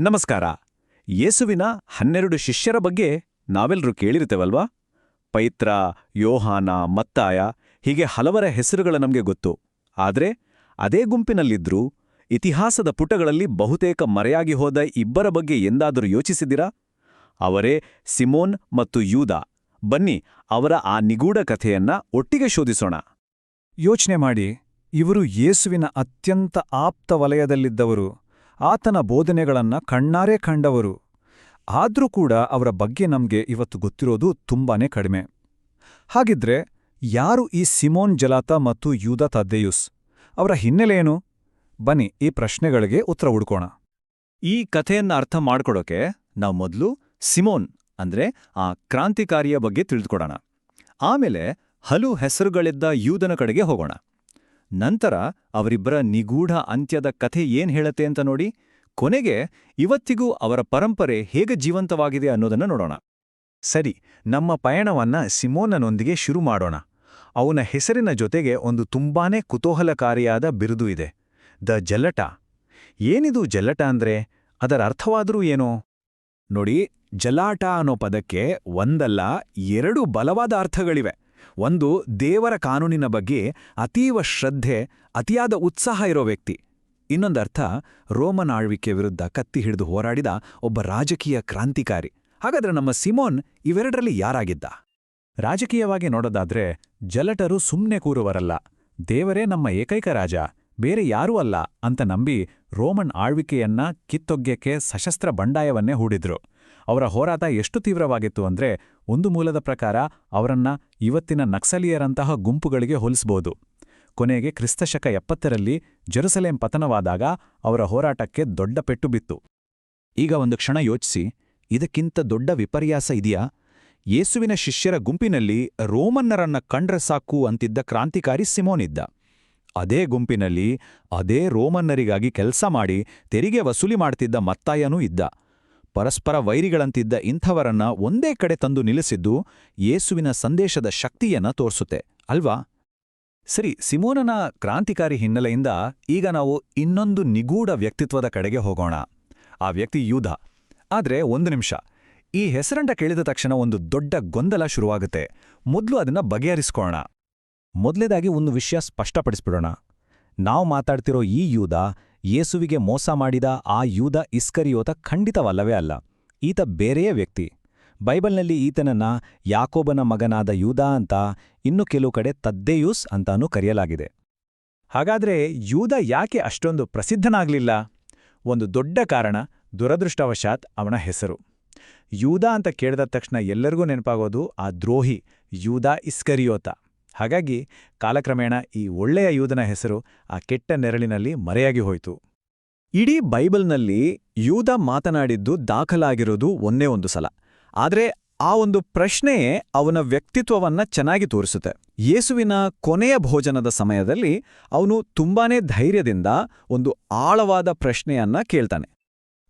ನಮಸ್ಕಾರ. ಯೇಸುವಿನ ಹನ್ನೆರಡು ಶಿಷ್ಯರ ಬಗ್ಗೆ ನಾವೆಲ್ಲರೂ ಕೇಳಿರ್ತೇವಲ್ವಾ ಪೈತ್ರ, ಯೋಹಾನ, ಮತ್ತಾಯ ಹೀಗೆ ಹಲವರ ಹೆಸರುಗಳ ನಮಗೆ ಗೊತ್ತು. ಆದರೆ ಅದೇ ಗುಂಪಿನಲ್ಲಿದ್ರೂ ಇತಿಹಾಸದ ಪುಟಗಳಲ್ಲಿ ಬಹುತೇಕ ಮರೆಯಾಗಿ ಹೋದ ಇಬ್ಬರ ಬಗ್ಗೆ ಎಂದಾದರೂ ಯೋಚಿಸಿದಿರಾ ಅವರೇ ಸಿಮೋನ್ ಮತ್ತು ಯೂದ. ಬನ್ನಿ ಅವರ ಆ ನಿಗೂಢ ಕಥೆಯನ್ನ ಒಟ್ಟಿಗೆ ಶೋಧಿಸೋಣ. ಯೋಚನೆ ಮಾಡಿ, ಇವರು ಯೇಸುವಿನ ಅತ್ಯಂತ ಆಪ್ತ ವಲಯದಲ್ಲಿದ್ದವರು. ಆತನ ಬೋಧನೆಗಳನ್ನ ಕಣ್ಣಾರೆ ಕಂಡವರು. ಆದ್ರೂ ಕೂಡ ಅವರ ಬಗ್ಗೆ ನಮಗೆ ಇವತ್ತು ಗೊತ್ತಿರೋದು ತುಂಬಾನೇ ಕಡಿಮೆ. ಹಾಗಿದ್ರೆ, ಯಾರು ಈ ಸಿಮೋನ್ ಜಲಾತ ಮತ್ತು ಯೂದ ತದ್ದೆಯುಸ್? ಅವರ ಹಿನ್ನೆಲೆಯೇನು ಬನ್ನಿ, ಈ ಪ್ರಶ್ನೆಗಳಿಗೆ ಉತ್ತರ ಹುಡ್ಕೋಣ. ಈ ಕಥೆಯನ್ನ ಅರ್ಥ ಮಾಡ್ಕೊಡೋಕೆ ನಾವು ಮೊದಲು ಸಿಮೋನ್, ಅಂದ್ರೆ ಆ ಕ್ರಾಂತಿಕಾರಿಯ ಬಗ್ಗೆ ತಿಳಿದುಕೊಡೋಣ. ಆಮೇಲೆ ಹಲು ಹೆಸರುಗಳಿದ್ದ ಯೂದನ ಕಡೆಗೆ ಹೋಗೋಣ. ನಂತರ ಅವರಿಬ್ಬರ ನಿಗೂಢ ಅಂತ್ಯದ ಕಥೆ ಏನ್ ಹೇಳತ್ತೆ ಅಂತ ನೋಡಿ, ಕೊನೆಗೆ ಇವತ್ತಿಗೂ ಅವರ ಪರಂಪರೆ ಹೇಗೆ ಜೀವಂತವಾಗಿದೆ ಅನ್ನೋದನ್ನ ನೋಡೋಣ. ಸರಿ, ನಮ್ಮ ಪಯಣವನ್ನ ಸಿಮೋನನೊಂದಿಗೆ ಶುರು ಮಾಡೋಣ. ಅವನ ಹೆಸರಿನ ಜೊತೆಗೆ ಒಂದು ತುಂಬಾನೇ ಕುತೂಹಲಕಾರಿಯಾದ ಬಿರುದು ಇದೆ. ದ ಜಲ್ಲಟ ಏನಿದು ಜಲ್ಲಟ ಅಂದ್ರೆ? ಅದರ ಅರ್ಥವಾದರೂ ಏನೋ? ನೋಡಿ, ಜಲಾಟ ಅನ್ನೋ ಪದಕ್ಕೆ ಒಂದಲ್ಲ, ಎರಡು ಬಲವಾದ ಅರ್ಥಗಳಿವೆ. ಒಂದು ದೇವರ ಕಾನೂನಿನ ಬಗ್ಗೆ ಅತೀವ ಶ್ರದ್ಧೆ, ಅತಿಯಾದ ಉತ್ಸಾಹ ಇರೋ ವ್ಯಕ್ತಿ. ಇನ್ನೊಂದರ್ಥ, ರೋಮನ್ ಆಳ್ವಿಕೆ ವಿರುದ್ಧ ಕತ್ತಿ ಹಿಡಿದು ಹೋರಾಡಿದ ಒಬ್ಬ ರಾಜಕೀಯ ಕ್ರಾಂತಿಕಾರಿ. ಹಾಗಾದ್ರೆ ನಮ್ಮ ಸಿಮೋನ್ ಇವೆರಡರಲ್ಲಿ ಯಾರಾಗಿದ್ದ? ರಾಜಕೀಯವಾಗಿ ನೋಡೋದಾದ್ರೆ ಜಲಟರು ಸುಮ್ಮನೆ ಕೂರುವರಲ್ಲ. ದೇವರೇ ನಮ್ಮ ಏಕೈಕ ರಾಜ, ಬೇರೆ ಯಾರೂ ಅಲ್ಲ ಅಂತ ನಂಬಿ ರೋಮನ್ ಆಳ್ವಿಕೆಯನ್ನ ಕಿತ್ತೊಗ್ಯಕ್ಕೆ ಸಶಸ್ತ್ರ ಬಂಡಾಯವನ್ನೇ ಹೂಡಿದ್ರು. ಅವರ ಹೋರಾಟ ಎಷ್ಟು ತೀವ್ರವಾಗಿತ್ತು ಅಂದ್ರೆ ಒಂದು ಮೂಲದ ಪ್ರಕಾರ ಅವರನ್ನ ಇವತ್ತಿನ ನಕ್ಸಲೀಯರಂತಹ ಗುಂಪುಗಳಿಗೆ ಹೋಲಿಸಬಹುದು ಕೊನೆಗೆ ಕ್ರಿಸ್ತಶಕ ಎಪ್ಪತ್ತರಲ್ಲಿ ಜೆರುಸಲೇಂ ಪತನವಾದಾಗ ಅವರ ಹೋರಾಟಕ್ಕೆ ದೊಡ್ಡ ಪೆಟ್ಟು ಬಿತ್ತು. ಈಗ ಒಂದು ಕ್ಷಣ ಯೋಚಿಸಿ, ಇದಕ್ಕಿಂತ ದೊಡ್ಡ ವಿಪರ್ಯಾಸ ಇದೆಯಾ? ಯೇಸುವಿನ ಶಿಷ್ಯರ ಗುಂಪಿನಲ್ಲಿ ರೋಮನ್ನರನ್ನ ಕಂಡ್ರೆ ಸಾಕು ಅಂತಿದ್ದ ಕ್ರಾಂತಿಕಾರಿ ಸಿಮೋನಿದ್ದ. ಅದೇ ಗುಂಪಿನಲ್ಲಿ ಅದೇ ರೋಮನ್ನರಿಗಾಗಿ ಕೆಲಸ ಮಾಡಿ, ತೆರಿಗೆ ವಸೂಲಿ ಮಾಡ್ತಿದ್ದ ಮತ್ತಾಯನೂ ಇದ್ದ. ಪರಸ್ಪರ ವೈರಿಗಳಂತಿದ್ದ ಇಂಥವರನ್ನ ಒಂದೇ ಕಡೆ ತಂದು ನಿಲ್ಲಿಸಿದ್ದು ಯೇಸುವಿನ ಸಂದೇಶದ ಶಕ್ತಿಯನ್ನ ತೋರಿಸುತ್ತೆ, ಅಲ್ವಾ? ಸರಿ, ಸಿಮೋನನ ಕ್ರಾಂತಿಕಾರಿ ಹಿನ್ನೆಲೆಯಿಂದ ಈಗ ನಾವು ಇನ್ನೊಂದು ನಿಗೂಢ ವ್ಯಕ್ತಿತ್ವದ ಕಡೆಗೆ ಹೋಗೋಣ. ಆ ವ್ಯಕ್ತಿ ಯೂಧ ಆದ್ರೆ ಒಂದು ನಿಮಿಷ. ಈ ಹೆಸರಂಡ ಕೇಳಿದ ತಕ್ಷಣ ಒಂದು ದೊಡ್ಡ ಗೊಂದಲ ಶುರುವಾಗುತ್ತೆ. ಮೊದಲು ಅದನ್ನ ಬಗೆಹರಿಸ್ಕೋಣ ಮೊದಲೇದಾಗಿ ಒಂದು ವಿಷಯ ಸ್ಪಷ್ಟಪಡಿಸ್ಬಿಡೋಣ. ನಾವು ಮಾತಾಡ್ತಿರೋ ಈ ಯೂದ ಯೇಸುವಿಗೆ ಮೋಸ ಮಾಡಿದ ಆ ಯೂದ ಇಸ್ಕರಿಯೋತ ಖಂಡಿತವಲ್ಲವೇ ಅಲ್ಲ. ಈತ ಬೇರೆಯೇ ವ್ಯಕ್ತಿ. ಬೈಬಲ್ನಲ್ಲಿ ಈತನನ್ನ ಯಾಕೋಬನ ಮಗನಾದ ಯೂದ ಅಂತ ಇನ್ನು ಕೆಲವು ಕಡೆ ತದ್ದೇಯೂಸ್ ಅಂತಾನೂ ಕರೆಯಲಾಗಿದೆ. ಹಾಗಾದ್ರೆ ಯೂದ ಯಾಕೆ ಅಷ್ಟೊಂದು ಪ್ರಸಿದ್ಧನಾಗ್ಲಿಲ್ಲ? ಒಂದು ದೊಡ್ಡ ಕಾರಣ ದುರದೃಷ್ಟವಶಾತ್ ಅವನ ಹೆಸರು. ಯೂದ ಅಂತ ಕೇಳಿದ ತಕ್ಷಣ ಎಲ್ಲರಿಗೂ ನೆನಪಾಗೋದು ಆ ದ್ರೋಹಿ ಯೂದ ಇಸ್ಕರಿಯೋತ. ಹಾಗಾಗಿ ಕಾಲಕ್ರಮೇಣ ಈ ಒಳ್ಳೆಯ ಯೂದನ ಹೆಸರು ಆ ಕೆಟ್ಟ ನೆರಳಿನಲ್ಲಿ ಮರೆಯಾಗಿ ಹೋಯಿತು. ಇಡೀ ಬೈಬಲ್ನಲ್ಲಿ ಯೂದ ಮಾತನಾಡಿದ್ದು ದಾಖಲಾಗಿರೋದು ಒಂದೇ ಒಂದು ಸಲ. ಆದರೆ ಆ ಒಂದು ಪ್ರಶ್ನೆಯೇ ಅವನ ವ್ಯಕ್ತಿತ್ವವನ್ನ ಚೆನ್ನಾಗಿ ತೋರಿಸುತ್ತೆ. ಯೇಸುವಿನ ಕೊನೆಯ ಭೋಜನದ ಸಮಯದಲ್ಲಿ ಅವನು ತುಂಬಾನೇ ಧೈರ್ಯದಿಂದ ಒಂದು ಆಳವಾದ ಪ್ರಶ್ನೆಯನ್ನ ಕೇಳ್ತಾನೆ.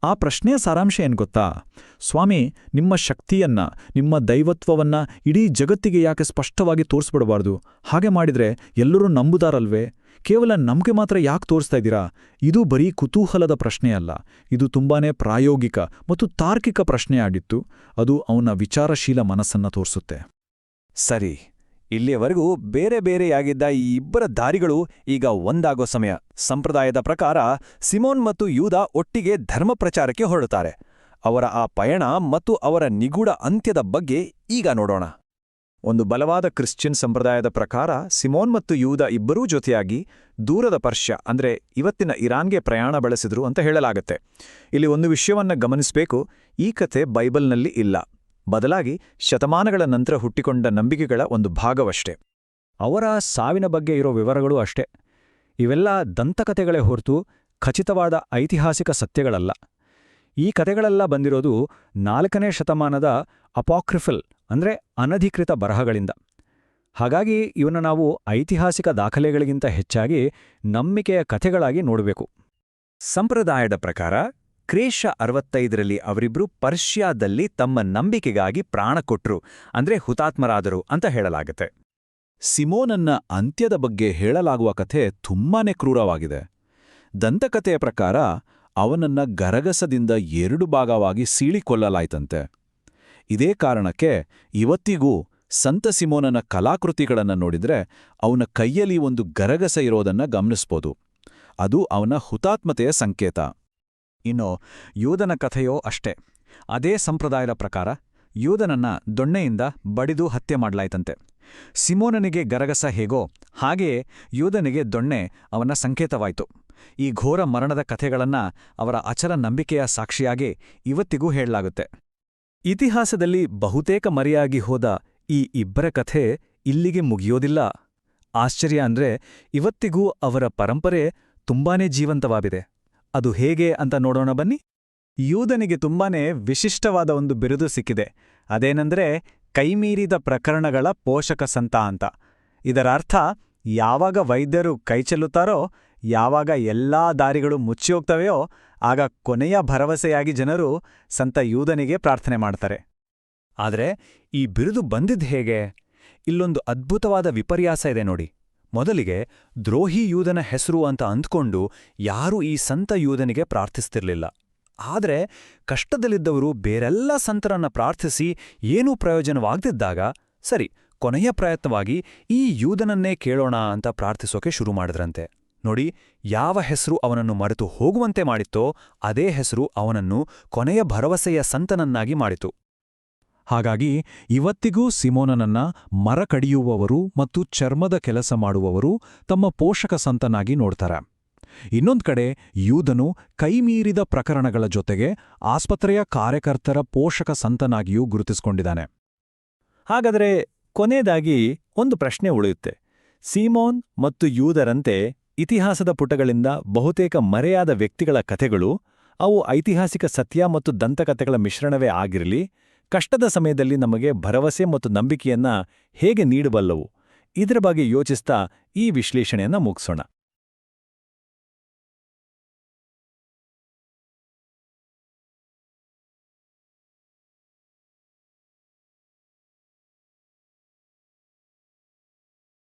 ಆ ಪ್ರಶ್ನೆಯ ಸಾರಾಂಶ ಏನು ಗೊತ್ತಾ? ಸ್ವಾಮಿ, ನಿಮ್ಮ ಶಕ್ತಿಯನ್ನ, ನಿಮ್ಮ ದೈವತ್ವವನ್ನ ಇಡೀ ಜಗತ್ತಿಗೆ ಯಾಕೆ ಸ್ಪಷ್ಟವಾಗಿ ತೋರಿಸ್ಬಿಡಬಾರ್ದು? ಹಾಗೆ ಮಾಡಿದ್ರೆ ಎಲ್ಲರೂ ನಂಬುದಾರಲ್ವೇ? ಕೇವಲ ನಮಗೆ ಮಾತ್ರ ಯಾಕೆ ತೋರಿಸ್ತಾ ಇದ್ದೀರಾ? ಇದು ಬರೀ ಕುತೂಹಲದ ಪ್ರಶ್ನೆಯಲ್ಲ ಇದು ತುಂಬಾನೇ ಪ್ರಾಯೋಗಿಕ ಮತ್ತು ತಾರ್ಕಿಕ ಪ್ರಶ್ನೆಯಾಗಿತ್ತು. ಅದು ಅವನ ವಿಚಾರಶೀಲ ಮನಸ್ಸನ್ನ ತೋರಿಸುತ್ತೆ. ಸರಿ. ಇಲ್ಲಿಯವರೆಗೂ ಬೇರೆ ಬೇರೆಯಾಗಿದ್ದ ಈ ಇಬ್ಬರ ದಾರಿಗಳು ಈಗ ಒಂದಾಗೋ ಸಮಯ. ಸಂಪ್ರದಾಯದ ಪ್ರಕಾರ ಸಿಮೋನ್ ಮತ್ತು ಯೂದ ಒಟ್ಟಿಗೆ ಧರ್ಮ ಪ್ರಚಾರಕ್ಕೆ ಹೊರಡುತ್ತಾರೆ. ಅವರ ಆ ಪಯಣ ಮತ್ತು ಅವರ ನಿಗೂಢ ಅಂತ್ಯದ ಬಗ್ಗೆ ಈಗ ನೋಡೋಣ. ಒಂದು ಬಲವಾದ ಕ್ರಿಶ್ಚಿಯನ್ ಸಂಪ್ರದಾಯದ ಪ್ರಕಾರ ಸಿಮೋನ್ ಮತ್ತು ಯೂದ ಇಬ್ಬರೂ ಜೊತೆಯಾಗಿ ದೂರದ ಪರ್ಷ್ಯ, ಅಂದ್ರೆ ಇವತ್ತಿನ ಇರಾನ್ಗೆ ಪ್ರಯಾಣ ಬೆಳೆಸಿದ್ರು ಅಂತ ಹೇಳಲಾಗತ್ತೆ. ಇಲ್ಲಿ ಒಂದು ವಿಷಯವನ್ನು ಗಮನಿಸಬೇಕು, ಈ ಕಥೆ ಬೈಬಲ್ನಲ್ಲಿ ಇಲ್ಲ. ಬದಲಾಗಿ ಶತಮಾನಗಳ ನಂತರ ಹುಟ್ಟಿಕೊಂಡ ನಂಬಿಕೆಗಳ ಒಂದು ಭಾಗವಷ್ಟೇ. ಅವರ ಸಾವಿನ ಬಗ್ಗೆ ಇರೋ ವಿವರಗಳು ಅಷ್ಟೇ. ಇವೆಲ್ಲ ದಂತಕಥೆಗಳೇ ಹೊರತು ಖಚಿತವಾದ ಐತಿಹಾಸಿಕ ಸತ್ಯಗಳಲ್ಲ. ಈ ಕಥೆಗಳೆಲ್ಲ ಬಂದಿರೋದು ನಾಲ್ಕನೇ ಶತಮಾನದ ಅಪಾಕ್ರಿಫಲ್ ಅಂದ್ರೆ ಅನಧಿಕೃತ ಬರಹಗಳಿಂದ. ಹಾಗಾಗಿ ಇವನ್ನ ನಾವು ಐತಿಹಾಸಿಕ ದಾಖಲೆಗಳಿಗಿಂತ ಹೆಚ್ಚಾಗಿ ನಂಬಿಕೆಯ ಕಥೆಗಳಾಗಿ ನೋಡಬೇಕು. ಸಂಪ್ರದಾಯದ ಪ್ರಕಾರ ಕ್ರೇಶ ಅರವತ್ತೈದರಲ್ಲಿ ಅವರಿಬ್ರು ಪರ್ಷ್ಯಾದಲ್ಲಿ ತಮ್ಮ ನಂಬಿಕೆಗಾಗಿ ಪ್ರಾಣ ಕೊಟ್ರು, ಅಂದ್ರೆ ಹುತಾತ್ಮರಾದರು ಅಂತ ಹೇಳಲಾಗತ್ತೆ. ಸಿಮೋನನ್ನ ಅಂತ್ಯದ ಬಗ್ಗೆ ಹೇಳಲಾಗುವ ಕಥೆ ತುಂಬಾನೇ ಕ್ರೂರವಾಗಿದೆ. ದಂತಕಥೆಯ ಪ್ರಕಾರ ಅವನನ್ನ ಗರಗಸದಿಂದ ಎರಡು ಭಾಗವಾಗಿ ಸೀಳಿಕೊಳ್ಳಲಾಯ್ತಂತೆ. ಇದೇ ಕಾರಣಕ್ಕೆ ಇವತ್ತಿಗೂ ಸಂತ ಸಿಮೋನನ ಕಲಾಕೃತಿಗಳನ್ನು ನೋಡಿದ್ರೆ ಅವನ ಕೈಯಲ್ಲಿ ಒಂದು ಗರಗಸ ಇರೋದನ್ನ ಗಮನಿಸ್ಬೋದು. ಅದು ಅವನ ಹುತಾತ್ಮತೆಯ ಸಂಕೇತ. ಇನ್ನು ಯೂದನ ಕಥೆಯೋ ಅಷ್ಟೇ. ಅದೇ ಸಂಪ್ರದಾಯದ ಪ್ರಕಾರ ಯೂದನನ್ನ ದೊಣ್ಣೆಯಿಂದ ಬಡಿದು ಹತ್ಯೆ ಮಾಡಲಾಯ್ತಂತೆ. ಸಿಮೋನನಿಗೆ ಗರಗಸ ಹೇಗೋ ಹಾಗೆಯೇ ಯೂದನಿಗೆ ದೊಣ್ಣೆ ಅವನ ಸಂಕೇತವಾಯಿತು. ಈ ಘೋರ ಮರಣದ ಕಥೆಗಳನ್ನ ಅವರ ಅಚಲ ನಂಬಿಕೆಯ ಸಾಕ್ಷಿಯಾಗಿ ಇವತ್ತಿಗೂ ಹೇಳಲಾಗುತ್ತೆ. ಇತಿಹಾಸದಲ್ಲಿ ಬಹುತೇಕ ಮರೆಯಾಗಿ ಹೋದ ಈ ಇಬ್ಬರ ಕಥೆ ಇಲ್ಲಿಗೆ ಮುಗಿಯೋದಿಲ್ಲ. ಆಶ್ಚರ್ಯ ಅಂದ್ರೆ ಇವತ್ತಿಗೂ ಅವರ ಪರಂಪರೆ ತುಂಬಾನೇ ಜೀವಂತವಾಗಿದೆ. ಅದು ಹೇಗೆ ಅಂತ ನೋಡೋಣ ಬನ್ನಿ. ಯೂದನಿಗೆ ತುಂಬಾನೇ ವಿಶಿಷ್ಟವಾದ ಒಂದು ಬಿರುದು ಸಿಕ್ಕಿದೆ. ಅದೇನೆಂದ್ರೆ, ಕೈಮೀರಿದ ಪ್ರಕರಣಗಳ ಪೋಷಕ ಸಂತ ಅಂತ. ಇದರ ಅರ್ಥ ಯಾವಾಗ ವೈದ್ಯರು ಕೈಚೆಲ್ಲುತ್ತಾರೋ ಯಾವಾಗ ಎಲ್ಲಾ ದಾರಿಗಳು ಮುಚ್ಚಿಹೋಗ್ತವೆಯೋ, ಆಗ ಕೊನೆಯ ಭರವಸೆಯಾಗಿ ಜನರು ಸಂತ ಯೂದನಿಗೆ ಪ್ರಾರ್ಥನೆ ಮಾಡ್ತಾರೆ. ಆದರೆ, ಈ ಬಿರುದು ಬಂದಿದ್ದು ಹೇಗೆ? ಇಲ್ಲೊಂದು ಅದ್ಭುತವಾದ ವಿಪರ್ಯಾಸ ಇದೆ ನೋಡಿ. ಮೊದಲಿಗೆ ದ್ರೋಹಿ ಯೂದನ ಹೆಸರು ಅಂತ ಅಂದ್ಕೊಂಡು ಯಾರೂ ಈ ಸಂತ ಯೂದನಿಗೆ ಪ್ರಾರ್ಥಿಸ್ತಿರ್ಲಿಲ್ಲ. ಆದರೆ ಕಷ್ಟದಲ್ಲಿದ್ದವರು ಬೇರೆಲ್ಲ ಸಂತರನ್ನ ಪ್ರಾರ್ಥಿಸಿ ಏನೂ ಪ್ರಯೋಜನವಾಗ್ದಿದ್ದಾಗ, ಸರಿ, ಕೊನೆಯ ಪ್ರಯತ್ನವಾಗಿ ಈ ಯೂದನನ್ನೇ ಕೇಳೋಣ ಅಂತ ಪ್ರಾರ್ಥಿಸೋಕೆ ಶುರು ಮಾಡಿದ್ರಂತೆ. ನೋಡಿ, ಯಾವ ಹೆಸರು ಅವನನ್ನು ಮರೆತು ಹೋಗುವಂತೆ ಮಾಡಿತ್ತೋ, ಅದೇ ಹೆಸರು ಅವನನ್ನು ಕೊನೆಯ ಭರವಸೆಯ ಸಂತನನ್ನಾಗಿ ಮಾಡಿತು. ಹಾಗಾಗಿ ಇವತ್ತಿಗೂ ಸಿಮೋನನನ್ನ ಮರ ಕಡಿಯುವವರು ಮತ್ತು ಚರ್ಮದ ಕೆಲಸ ಮಾಡುವವರು ತಮ್ಮ ಪೋಷಕ ಸಂತನಾಗಿ ನೋಡ್ತಾರೆ. ಇನ್ನೊಂದ್ಕಡೆ ಯೂದನು ಕೈಮೀರಿದ ಪ್ರಕರಣಗಳ ಜೊತೆಗೆ ಆಸ್ಪತ್ರೆಯ ಕಾರ್ಯಕರ್ತರ ಪೋಷಕ ಸಂತನಾಗಿಯೂ ಗುರುತಿಸಿಕೊಂಡಿದ್ದಾನೆ. ಹಾಗಾದರೆ ಕೊನೆಯದಾಗಿ ಒಂದು ಪ್ರಶ್ನೆ ಉಳಿಯುತ್ತೆ. ಸೀಮೋನ್ ಮತ್ತು ಯೂದರಂತೆ ಇತಿಹಾಸದ ಪುಟಗಳಿಂದ ಬಹುತೇಕ ಮರೆಯಾದ ವ್ಯಕ್ತಿಗಳ ಕಥೆಗಳು ಅವು ಐತಿಹಾಸಿಕ ಸತ್ಯ ಮತ್ತು ದಂತಕಥೆಗಳ ಮಿಶ್ರಣವೇ ಆಗಿರಲಿ ಕಷ್ಟದ ಸಮಯದಲ್ಲಿ ನಮಗೆ ಭರವಸೆ ಮತ್ತು ನಂಬಿಕೆಯನ್ನ ಹೇಗೆ ನೀಡಬಲ್ಲವು? ಇದರ ಬಗ್ಗೆ ಯೋಚಿಸ್ತಾ ಈ ವಿಶ್ಲೇಷಣೆಯನ್ನ ಮುಗಿಸೋಣ.